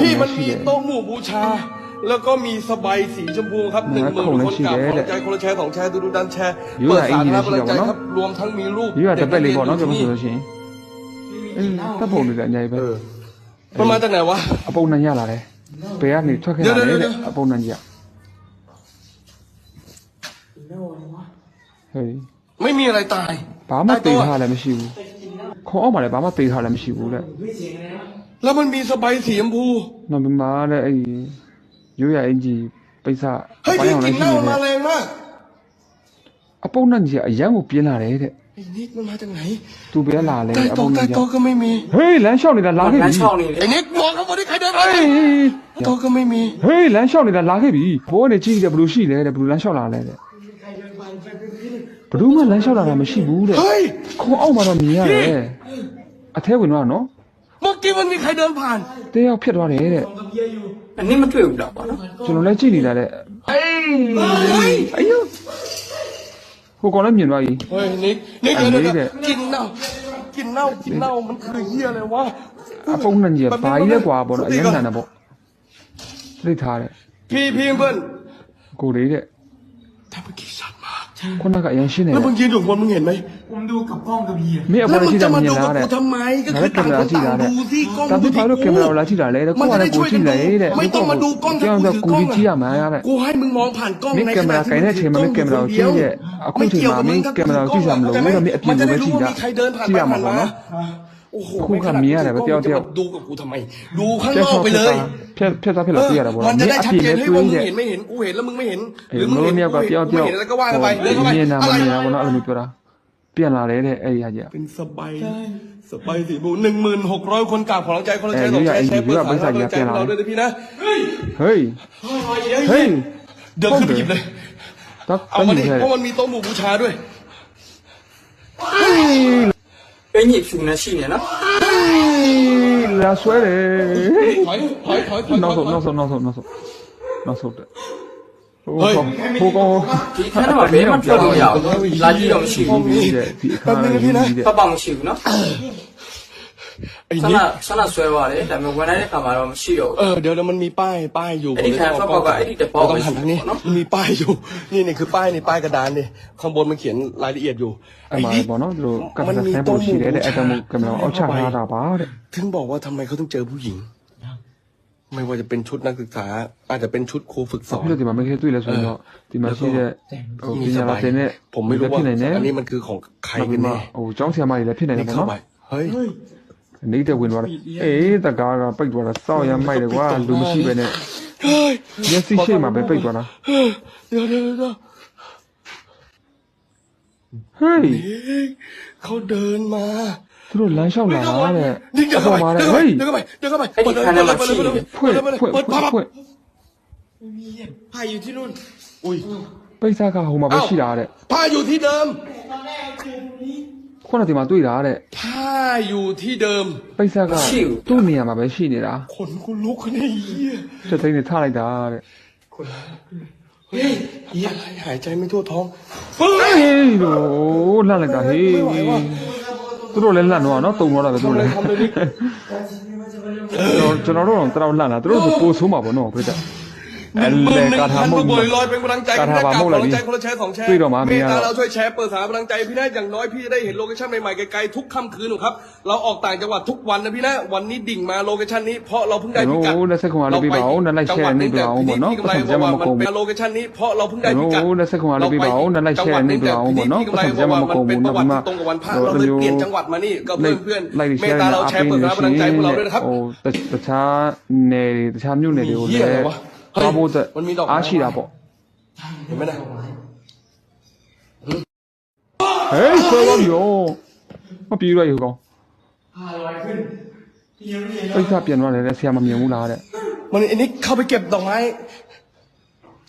พี่มันมีโต๊ะหมู่บูชา。แล้วก็มีสบายสีชมพูครับหนึ่งหมื่นคนกับขอใจคนละแชร์สองแชร์ดูดูดันแชร์เปิดสารรับใจครับรวมทั้งมีรูปเด็กนักเรียนที่นี่ถ้าผมดูดันใหญ่ไปประมาณจากไหนวะอปูนันยาอะไรเปอะนี่ถั่วแค่ไหนเนี่ยอปูนันยาเฮ้ยไม่มีอะไรตายป้ามาตีหาอะไรไม่ชิวเขาออกมาเลยป้ามาตีหาอะไรไม่ชิวเลย แล้วมันมีสบายสีชมพู နောက်ပြီးမှတဲ့အဲ့ဒီရိုးရအင်ကြီးပိတ်စ เฮ้ย ပိုင်း พี่ အောင် ก လ ลิ ည်း น ရှိ เน่า နေ มา တယ် แรงมาก အပုံနဲ့ကြီးကအရန်ကိုပြင်းလာတယ်တဲ့ ไอ้นิกมันมาจากไหน သူပဲလာလဲ ใต้ အ โต๊ะ ပုံ ใต้ နဲ့ကြီး โต๊ะก็ไม่มี ဟေးလမ်းလျှောက်နေတာလာခဲ့ လ ပြီ မ်းချောင်းနေတယ် ไอ้นิกบอกเขาบอกที่ใครเดินมา ဟေး โต๊ะก็ไม่มี ဟေးလမ်းလျှောက်နေတာလာခဲ့ပြီဘောကနေကြည့်တယ်ဘယ်လိုရှိလဲတဲ့ဘယ်လိုလမ်းလျှောက်လာလဲတဲ့ဘယ်သူမှလမ်းလျှောက်လာတာမရှိဘူးတဲ့ เฮ้ย ခေါင်းအောက်မှာတော့မြင်ရတယ်အထဲဝင်တော့နော် เมื่อกี้มันมีใครเดินผ่าน တဲရောက်ဖြစ်သွားတယ်တဲ့ อันนี้ไม่တွေ့ဘူးတော့ပေါ့နော် ကျွန်တော်လည်းကြည့်နေတာတဲ့အေး เฮ้ย အယုဟိုကောင်လည်းမြင်သွားပြီ เฮ้ยนิกนิก อัน เดี๋ยว นี้ เดี๋ยว เนี่ย กินเน่ากินเน่ากินเน่ามันคือเหี้ยอะไรวะ အပုံနဲ့ကြီးဘာကြီးလဲကွာပေါ့နော်အရင်ကနပေါ့သိထားတယ် พี่พี่เพื่อน ကိုလေးတဲ့ แต่ คนหน้ากะยังชื่อไหนแล้วมึงยืนอยู่บนมึงเห็นไหมผมดูกับกล้องกับเฮียไม่เอาไปแล้วมึงที่จะมาดำเนี่ดูกับแล้วเนี่กูย ทำไมก็คือต่างคนต่างดูสิกล้องกูที่กูมันจะได้ช่วยกันดูไม่ต้องมาดูกล้องกับกูถือกล้องอะกูให้มึงมองผ่านกล้องในขณะที่มึงถือกล้องอยู่คนเดียวไม่เกี่ยวกับมึงกับกูมันจะได้รู้ว่ามีใครเดินผ่านไปผ่านมา โอ้โหคู่กัมียอะไรวะเที่ยวๆ ดูกับกูทำไม ดูข้างนอกไปเลย เพื่อเพื่อจะเพื่อเราเตี้ยนะมันจะได้ชัดเจนให้ว่ามึงเห็นไม่เห็นกูเห็นแล้วมึงไม่เห็นหรือมึงเห็นเนี้ยกูเตี้ยวเพี้ยวเห็นแล้วก็ว่ากันไปเรื่องอะไรอะไรอะไรมีตัวละเปลี่ยนอะไรเนี่ยไอ้ยาเยอะเป็นสบายสบายสิบูหนึ่งหมื่นหกร้อยคนกราบขอรังใจคนรังใจของแชใจแชร์เพื่อสายรังใจเราด้วยนะพี่นะเฮ้ยเฮ้ยเดี๋ยวขึ้นไปหยิบเลยเอามาดิเพราะมันมีโต๊ะหมู่บูชาด้วยเป็นหยิบชุงนะชีเนี่ยนะ လာဆွဲတယ်ဟိုင်းဟိုင်းဟိုင်းနောက်ဆုံးနောက်ဆုံးနောက်ဆုံးနောက်ဆုံးနောက်ဆုံးတဲ့ဟိုဟိုကောဒီခဏမှာဘယ်မှပြောလို့ရအောင်လာကြည့်တော့ရှိဘူးဒီအခါလေးပပမရှိဘူးနော် ไอ้ ဆ นี่ န္ဒဆန္ဒဆွဲသွားတယ်ဒါပေမဲ့ဝင်လာတဲ့ခါမှာတော့မရှိတော့ เออเดี๋ยวเดี๋ยวมันมีป้ายป้ายอยู่ ไอ้ที่แขนเขาบอกว่าไอ้ที่จะบอก เราต้องหันทางนี้ เนอะ มันมีป้ายอยู่ นี่นี่คือป้ายนี่ป้ายกระดานนี่ข้างบนมันเขียนรายละเอียดอยู่ အဲ့မှာပေါ့နော်သူတို့ကတ်ဆက်ဆန်းပုံရှိတယ်တဲ့အဲ့ကောင်ကင်မရာအောက်ချထားတာပါတဲ့ ถึงบอกว่าทำไมเขาต้องเจอผู้หญิง ไม่ว่าจะเป็นชุดนักศึกษา อาจจะเป็นชุดครูฝึกสอน ပြီးတော့ဒီမှာမင်းခဲတွေ့လဲဆိုရင်တော့ဒီမှာရှိတဲ့ဟိုပညာလာတဲ့နဲ့ ผมไม่รู้ว่า ဖြစ်နေတယ် อันนี้มันคือของใคร နောက် กั ပြီး น မှ แน่ ဟိုကျောင်းဆရာမတွေလည်းဖြစ်နေတယ် นี่ ပေါ့ เข้า နော် ไปเฮ้ย နေတဲ့ဝင်သွားတယ်အေးတကားကပိတ်သွားတာစောက်ရမိုက်တယ်ကွာလူမရှိပဲနဲ့ เฮ้ย မျက်စိရှိမှပဲပိတ်သွားတာ เดี๋ยวเดี๋ยวเดี๋ยว ဟေး เฮ้ยเขาเดินมา သူတို့လမ်းလျှောက်လာတာတဲ့ นี่เดิน အ เข้า ပေါ် ไป မှာတဲ့ เดิน ဟေး เข้าไปเดินเข้าไป ไอ้ที่แขนน่ะมันชี้ ဖွင့်ဖွင့်ဖွင့် เปิด ဖွ ปั๊ င့် บ ဖွင့် ไผ่อยู่ที่นู่น อุ้ย ပိတ်စားကဟိုမှာပဲရှိတာတဲ့ ผ้าอยู่ที่เดิม ခုနကဒီမှာတွေ့တာတဲ့ ผ้าอยู่ที่เดิม ပိတ်စားကသူ့နေရာမှာပဲရှိနေတာ ขนกูลุกเนี่ยเฮีย စက်သိန်းနဲ့ထားလိုက်တာတဲ့ เฮ้ยเฮียอะไรหายใจไม่ทั่วท้อง ဟေးလို့လှမ်းလိုက်တာဟေးသူတို့လည်းလှမ်းတော့နော်တုံတော့တာပဲသူတို့လည်းကျွန်တော်တို့တော့တော်လှမ်းလာသူတို့ဆိုပိုဆိုးမှာပေါ့နော်ပြည့်တဲ့ หนึ่งหมื่นหนึ่งพันผู้ป่วยลอยเป็นพลังใจพี่นักกับกำลังใจคนละแชร์สองแชร์เมตตาเราช่วยแชร์เปิดสาพลังใจพี่แนะอย่างน้อยพี่จะได้เห็นโลเคชั่นใหม่ๆไกลๆทุกค่ำคืนหนูครับเราออกต่างจังหวัดทุกวันนะพี่แนะวันนี้ดิ่งมาโลเคชั่นนี้เพราะเราเพิ่งได้พิกัดเราไปจังหวัดนี้แต่พี่ที่กำไรบอกว่ามันเป็นโลเคชั่นนี้เพราะเราเพิ่งได้พิกัดเราไปจังหวัดนี้แต่พี่ที่กำไรบะกว่ามันเป็นประวัติตรงกับวันพระเราเลยเปลี่ยนจังหวัดมานี่กับเพื่อนๆเมตตาเราแชร์เปิดสายกำลังใจพวกเราด้วยนะครับโอ้แต่ช้าเนแต่ช้าอยู่ในเดียวเลย သွားဖို့အတွက် มันมีดอกไม้ အားရှိတာပေါ့ เห็นไหมนะ ဟေးဆွဲသွားပြီရောမပြေးရရေကောင် ဟာလอยขึ้นเดี๋ยวนี่ ပိတ်ကပြန်သွားတယ်တဲ့ဆရာမမြင်ဘူးလားတဲ့ มันอันนี้เข้าไปเก็บดอกไม้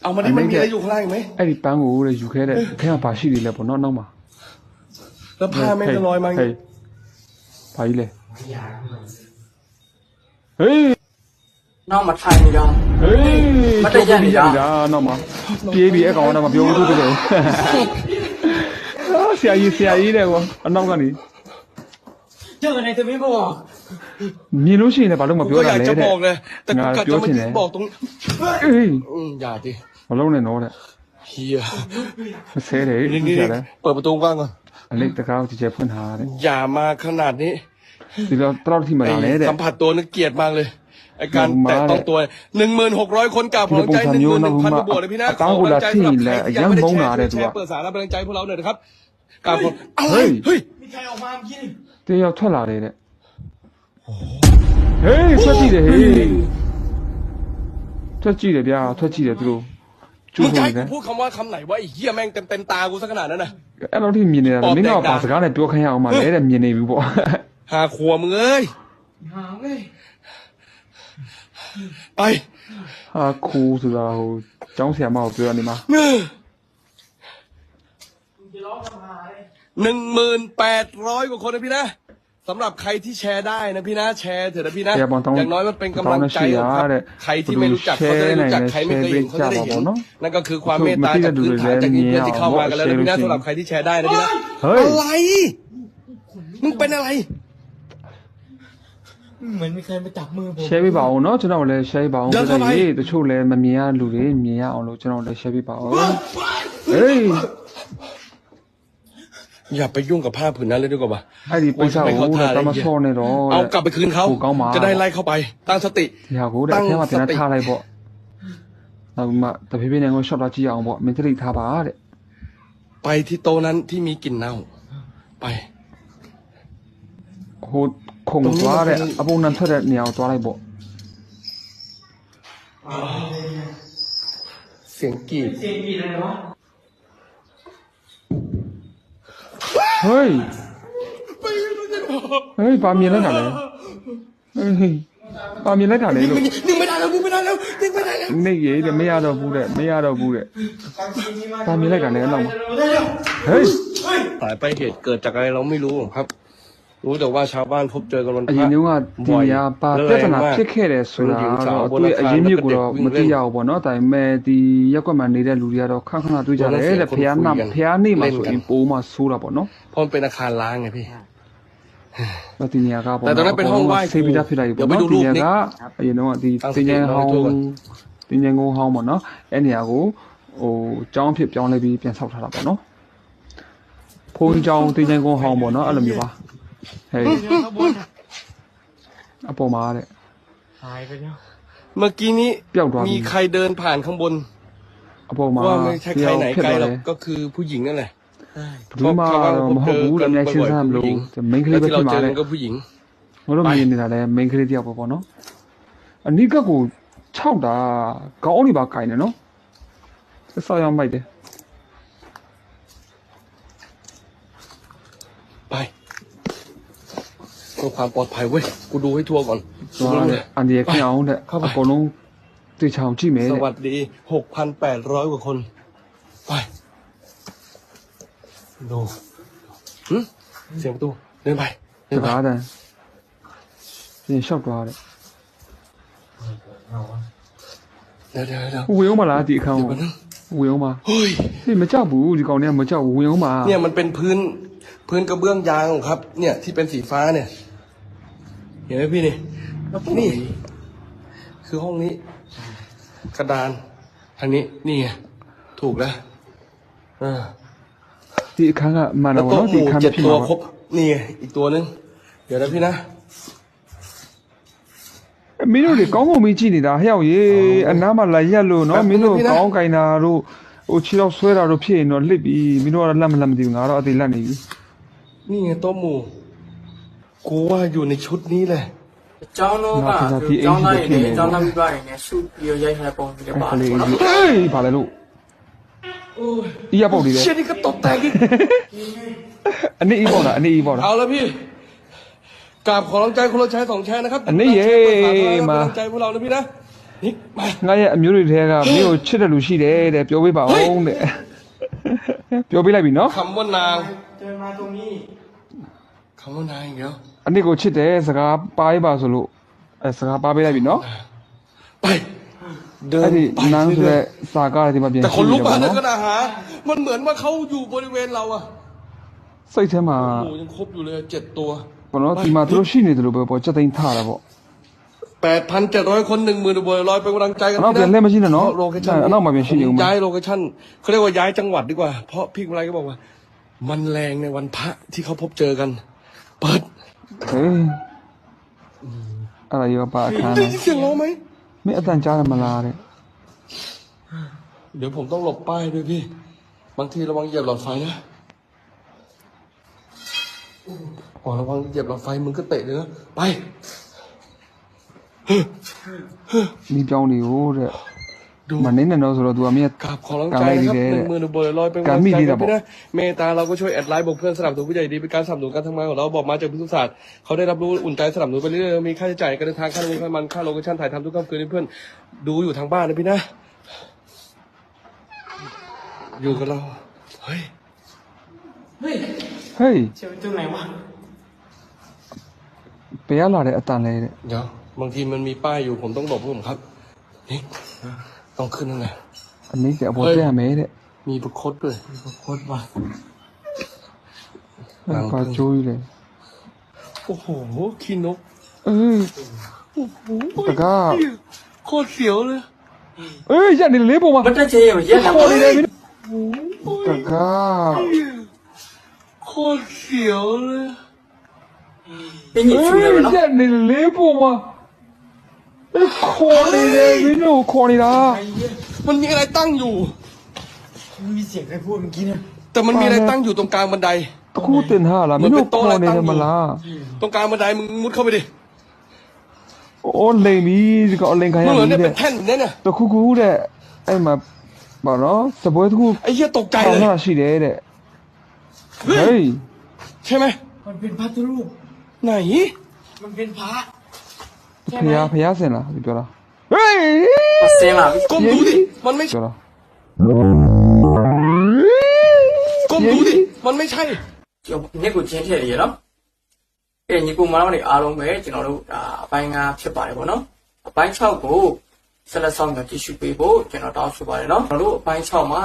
เอามาดิมันมีอะไรอยู่ข้างล่างอีกไหม အဲ့ဒီပန်းကိုတဲ့ယူခဲတဲ့အခန်းကဘာရှိနေလဲပေါ့နော်နောက်မှာ แล้วผ้าแม่งจะลอยมาอย่าง ဟေး งี้ ဘာကြီးလဲဟေး နောက်မှာထိုင်နေတော့ ဟေး မတက်ကြနေတာ နောက်မှာပြေးပြီအဲ့ကောင်ကတော့မပြောဘူးသူတကယ်အာဆရာကြီးဆရာကြီးတဲ့ကွာအနောက်ကနေ เจอในทวิตบอก မြင်လို့ရှိရင်လည်းဘာလို့မ กู ပြော ก็อ တာ ยาก လဲ จะ တဲ့ บอกเลยแต่กู ငါ กะจะ ပြော มา ချင် ยื တယ် นบอกตรง အေး อืมอย่าดิ မလုံးနဲ့တော့တဲ့ เฮีย မဆဲတယ် นี่ ကြ นี่ ည့်ရတယ် เปิดประตูกว้างก่อน အလေးတကားကိုကြည့်ချက်ဖွင့်ထားတယ် อย่ามาขนาดนี้ ဒီတော့တလောက်ထိမလာလဲတဲ့ สัมผัสตัวนึกเกลียดมากเลย ไอการแต่ต้องตัวหนึ่งหมื่นหกร้อยคนกับพลังใจหนึ่งหมื่นหนึ่งพันบวกเลยพี่นะขอกำลังใจสำหรับใครที่ยังไม่ได้แชร์แชร์เปิดสารรับกำลังใจพวกเราหน่อยนะครับกล่าวเฮ้ยเฮ้ยมีใครออกมาเมื่อกี้เดี๋ยวถั่วลาเลยเนี่ยเฮ้ยถั่จีเลยเฮ้ยถั่จีเลยเปียถั่จีเลยดูมึงใช้กูพูดคำว่าคำไหนว่าไอ้เหี้ยแม่งเต็มเต็มตากูซะขนาดนั้นนะไอ้เราที่มีเนี่ยไม่เอาปากสกัดเนยเปียวขยันออกมาเลยแต่มีในวิวบ่หาขัวมึงเลยหาเลย ไป ဟာခိုးဆိုတာဟိုကျောင်းဆရာမကိုပြောနေမှာ จะร้องทำหาเลย หนึ่งหมื่นแปดร้อยกว่าคนนะพี่นะสำหรับใครที่แชร์ได้นะพี่นะแชร์เถอะนะพี่นะ แชร์บอลต้อง อย่างน้อยมันเป็นกำลังใจครับ ต้องแชร์ ใครที่ไม่รู้จักเขาจะได้รู้จักใครไม่เคยเห็นเขาจะได้เห็นนั่นก็คือความเมตตาจากพื้นฐานจากนี้เพื่อนที่เข้ามากันแล้วนะพี่นะสำหรับใครที่แชร์ได้นะพี่นะ เฮ้ย อะไร มึงเป็นอะไร เหมือนมีใครมาจับมือผม share ပေးပါအောင်เนาะကျွန်တော်လည်း share ပါအောင် ဒါ ပြ ဆို လိုက် ပါ ရေးတချို့လည်းမမြင်ရလူတွေမြင်ရအောင်လို့ကျွန်တော်လည်း share ပေးပါအောင်ဟေး อย่าไปยุ่งกับผ้าผืนนั้นเลยดีกว่าป่ะ အဲ့ဒီပိတ်စာကိုတဲ့တမဆောနဲ့တော့ เอากลับไปคืนเขา ဟိုကောင်းပါ จะได้ไล่เข้าไป ตั้งสติ ဒီဟာကိုတဲ့အထဲမှာပြန်လာထားလိုက်ပေါ့နောက်မှတဖြည်းဖြည်းနဲ့ကို short လာကြည့်အောင်ပေါ့မင်းတရိထားပါတဲ့ ไปที่โต๊ะนั้นที่มีกลิ่นเน่า ไป ဟိုခုံသွားတဲ့အပုံနဲ့ထွက်တဲ့နေရာကိုသွားလိုက်ပေါ့ เสียงกรีด เสียงกี่อะไรวะ ဟေးဟေးပါမြင်လိုက်တာလေဟေးပါမြင်လိုက်တာလေလို့ นึงไม่ได้แล้วนึงไม่ได้แล้วนึงไม่ได้แล้ว နေရည်တဲ့မရတော့ဘူးတဲ့မရတော့ဘူးတဲ့ပါမြင်လိုက်တာလေအဲ့လောက်မှာဟေး สายไปเหตุเกิดจากอะไรเราไม่รู้ครับ รู้แต่ว่าชาวบ้านพบเจอกันวันพระ အရင်တုန်းကဒီနေရာပါပြဿနာဖြစ်ခဲ့တယ်ဆိုတာတော့သူ့ရဲ့အရင်မြစ်ကိုတော့မသိရဘူးပေါ့နော်ဒါပေမဲ့ဒီရက်ကွက်မှာနေတဲ့လူတွေကတော့ခဏခဏတွေ့ကြတယ်တဲ့ဖျားနာဖျားနေမှာဆိုရင်ပိုးမှဆိုးတာပေါ့နော်เพราะมันเป็นอาคารล้างไงพี่ တော့ဒီနေရာကပေါ့ဒါတော့လည်းပထမဝိုင်းဆေးပြီးသားဖြစ်လာပြီပေါ့နော်ဒီနေရာကအရင်တုန်းကဒီတင်ငန်းဟောင်းတင်ငန်းကုန်းဟောင်းပေါ့နော်အဲ့နေရာကိုဟိုចောင်းဖြစ်ပြောင်းလဲပြီးပြန်ဆောက်ထားတာပေါ့နော်ဖုန်းចောင်းတင်ငန်းကုန်းဟောင်းပေါ့နော်အဲ့လိုမျိုးပါ ဟဲ့အပေါ်မှာတဲ့ หายไปแล้ว เมื่อกี้นี้ เปรี้ยวตัว มีใครเดินผ่านข้างบน အပေါ်မှာ ว่าไม่ใช่ใครไหน ဖြစ် ไกล သွား หร တ อก ယ် ก็คือผู้หญิงนั่นแหละ ဘယ်မှာတော့မဟုတ်ဘူးလေအများကြီးစဉ်းစားမလို့ဒီ main က แล้ လေး ว ပဲ ที่ ဖြ เรา စ် เจ မှာလေอกันก็ผู้หญิง ငါတို့မြင်နေတာလည်း main ကလေးတယောက်ပဲပေါ့နော်အနိကကို6တာခေါင်းလေးပါကင်တယ်နော်စစောင်းမိုက်တယ် ื่อความปลอดภัยเว้ย กูดูให้ทั่วก่อนดูเรื่ลย อันเดียขี้เอาเนี่ยเข้าไป อากงลงตื่นเช้าจี้เมสเนี่ยวัสดีหกพันแปดร้อยกว่าคน ไป ดูหึเสียงประตู เดินไป เดินไป ร้าแนี่ชอบร้าเลยเดี๋ยวเดี๋ยวเดี๋ยววลมาดีเขาเวแป๊งมาเฮ้ย ที่ไม่เจ้าบูดีกองเนี่ยไม่เจ้าเวลมาเนี่ยมันเป็นพื้น พื้นกระเบื้องยางครับ เนี่ยที่เป็นสีฟ้าเนี่ย เห็นไหมพี่นี่นี่ คือห้องนี้ กระดานทางนี้ นี่ไง ถูกแล้วเออ ဒီအခန်းကမှန် แล้ တော့ วตัว နော် ห ဒီ มู အခန်း เจ็ด ဖြစ် ตัว မှာ ครบ นี่ไงอีกตัวนึง เดี๋ยวนะพี่นะ မင်းတို့တွေကောင်းကုန်ပြီးကြည့်နေတာဟဲ့ရောက်ရေအနားမှာလာရက်လို့နော်မင်းတို့ကောင်းကင်တာတို့ဟိုခြေတော့ဆွဲတာတို့ဖြစ်ရင်တော့လစ်ပြီမင်းတို့ကတော့လက်မလက်မသိဘူးငါတော့အသေးလက်နေပြီ นี่ไงโต๊ะหมู กูว่าอยู่ในชุดนี้แหละ เจ้าโน้กอะคือเจ้าหน้าอย่างนี้เจ้าหน้าวิบากอย่างเนี้ยสู้เดียวย้ายหายปองเดียว အဲ့ บา က ท လေးကြီးအေးဘာလဲလို့ဒီရပုတ်လေးလေ เชี่ยนี่ก็ตกแตกอีก အနေအီးပေါ့လားအနေအီးပေါ့လား เอาแล้วพี่กราบขอรังใจคนละแชร์สองแชร์นะครับ อันนี้เย้ มา มา กำลังใจพวกเรานะพี่นะนี่มา ငါရဲ့အမျိုးတွေထဲကမင်းကိုချစ်တဲ့လူရှိတယ်တဲ့ပြောပေးပါဦးတဲ့ပြောပေးလိုက်ပြီနော် คำว่านาง เดินมาตรงนี้ คำว่านางอีกแล้ว အနစ်ကိုချစ်တယ်စကားပါးပါဆိုလို့အဲစကားပါပေးလိုက်ပြီနော် ไป เดิน အဲ့ဒီ ไป နန်းဆို เรื่ တဲ့ อย စာကားတွေဒီမှာပြန် ๆแต่ ရှိ คน နေ ลุก တယ် มา ပေါ့ แล้ว နော် ก็นะฮะมันเหมือนว่าเขาอยู่บริเวณเราอะ စိတ်ထဲမှာ โอ้โหยังครบอยู่เลยเจ็ดตัว ပ ပေါ့နော်ဒီမှာသူတို့ရှိနေတယ်လို့ပဲပေါ့စက်သိန်းထားတာပေါ့ แปดพันเจ็ดร้อยคนหนึ่งหมื่นบวกร้อยเป็นกำลังใจกัน အနောက်ပြန်လက်မရှိနဲ့နော် โลเคชั่น အနောက်မှာပြန်ရှိနေဦးမယ် ย้ายโลเคชั่นเขาเรียกว่าย้ายจังหวัดดีกว่า เพราะพี่กำไรก็บอกว่า มันแรงในวันพระที่เขาพบเจอกัน เปิด เฮ้ยอะไรอยู่กัปากาคาดนนะเสียงร้องไหม ไม่อาจารย์จ้าธรรมลาเลย เดี๋ยวผมต้องหลบป้ายด้วยพี่ บางทีระวังเหยียบหลอดไฟนะอ๋อระวังเหยียบหลอดไฟมึงก็เตะเลยนะ ไป มีเจ้าหลิวเลย มันนี่นะเราสรตัวเมียกับขอร้องใจนะครับหนึ่งมือหนื่นบริลอยเป็นการมีดีนะบอกเมตาเราก็ช่วยแอดไลน์บอกเพื่อนสนับสนุนผู้ใหญ่ดีเป็นการสนับสนุนการทำงานของเราบอกมาจากพิสุศาสตร์เขาได้รับรู้อุ่นใจสนับสนุนไปเรื่อยมีค่าใช้จ่ายการเดินทางค่าเงินค่ามันค่าโลเคชั่นถ่ายทำทุกค่ำคืนเพื่อนดูอยู่ทางบ้านนะพี่นะ อยู่กับเราเฮ้ยเฮ้ยเฮ้ยเชื่อตรงไหนวะเปียหลอเลยอาตานย์เลยเดี๋ยวบางทีมันมีป้ายอยู่ผมต้องหลบผมครับนี่ ต้องขึ้นนั่นแอันนี้เดี๋ยวโบเซีมสเนี่ยมีประคดเลยมีประคดว่ะหลังปลาจุยเลย โอ้โหขี้นก เออโอ้โหแต่ก็โคตรเสียวเลยเอ้ยอย่าดิลิบออกมามันจะเจ๊เหรอยันโคตรเลยแต่ก็โคตรเสียวเลยเอ้ยอย่าดิลิบออกมา โคตรเลยวินูโคนี่นะมันมีอะไรตั้งอยู่มีเสียงใครพูดเมื่อกี้เนี่ยแต่มันมีอะไรตั้งอยู่ตรงกลางบันได คู่เต็นห้าละมันเป็นี่เนมาลาตรงกลางบันไดมึงมุดเข้าไปดิโอ้เลยมีก็เลงใครอย่างนี้เนี่ยเป็นแท่นเนี่ยนะตะคู่คู่เนี่ยไอ้มาบอกเนาะแต่พวกตะคู่ไอ้เหี้ยตกใจเลยยเฮ้ยใช่ไหมมันเป็นพระรูปไหนมันเป็นพระ ဖျားဖျားစင်လားဒီပြောတာဟေး มาเซนล่ะ ก้มดูดิมันไม่ ပြောတာ ก้มดูดิมันไม่ใช่ ကျွန်တော်ညက်ကိုချင်းထည့်ရည်နော်အဲ့ညီကိုမတော်တွေအားလုံးပဲကျွန်တော်တို့ဒါအပိုင်း၅ဖြစ်ပါတယ်ပေါ့နော်အပိုင်း6ကိုဆက်လက်ဆောင်ကြည့်ရှုပေးဖို့ကျွန်တော်တောင်းဆိုပါတယ်နော်ကျွန်တော်တို့အပိုင်း6မှာ